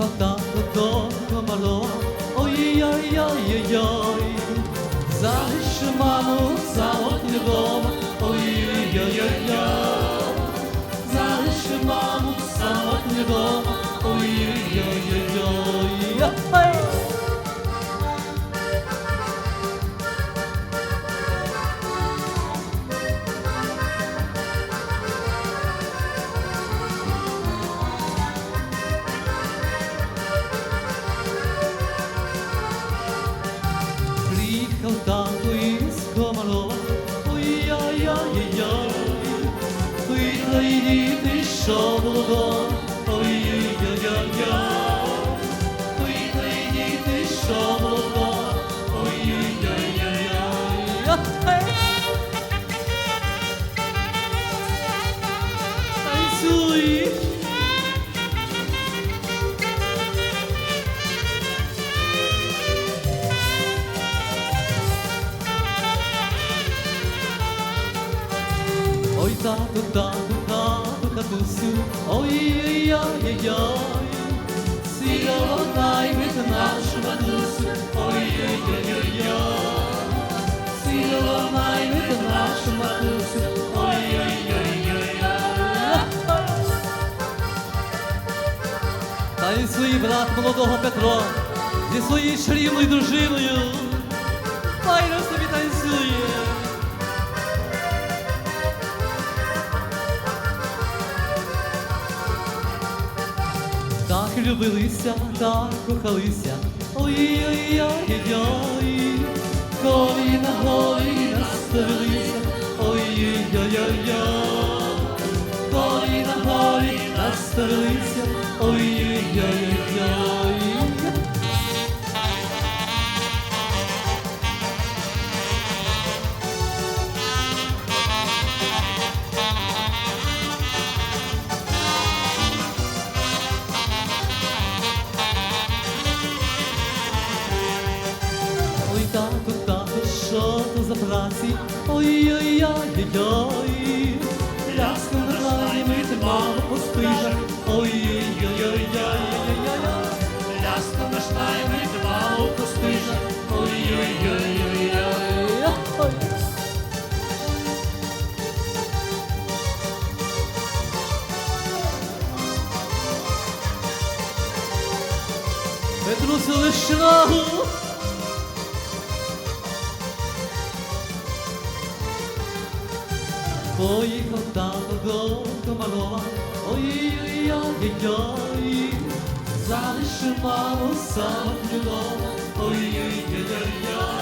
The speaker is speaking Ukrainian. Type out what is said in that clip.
Приїхав тато мало, ой-ой-ой-ой-ой, залишу маму самотню дома, ой-ой-ой-ой, Виклай діти, що було Ой, тату, тату, тату, татусю, ой-ой-ой-ой-ой, Сіла наймит нашу матусю, ой-ой-ой-ой-ой, Сіла наймит нашу матусю, ой-ой-ой-ой-ой. Та й свій брат молодого Петро зі своєю чарівною дружиною, файно собі Так любилися, так кохалися, ой-ой-ой-ой-ой, Колі на голі наставилися, ой-ой-ой-ой-ой, Колі на голі наставилися, ой-ой-ой-ой-ой. За праці? Ой-ой-ой-ой-ой, на плані мити мало поспижа, мало поспижа, Ой-ой-ой-ой-ой. Петрусю лишнагу Поїхав тато до Комарова, ой-ой-ой-ой-ой, залишив маму самотню дома, ой-ой-ой-ой-ой,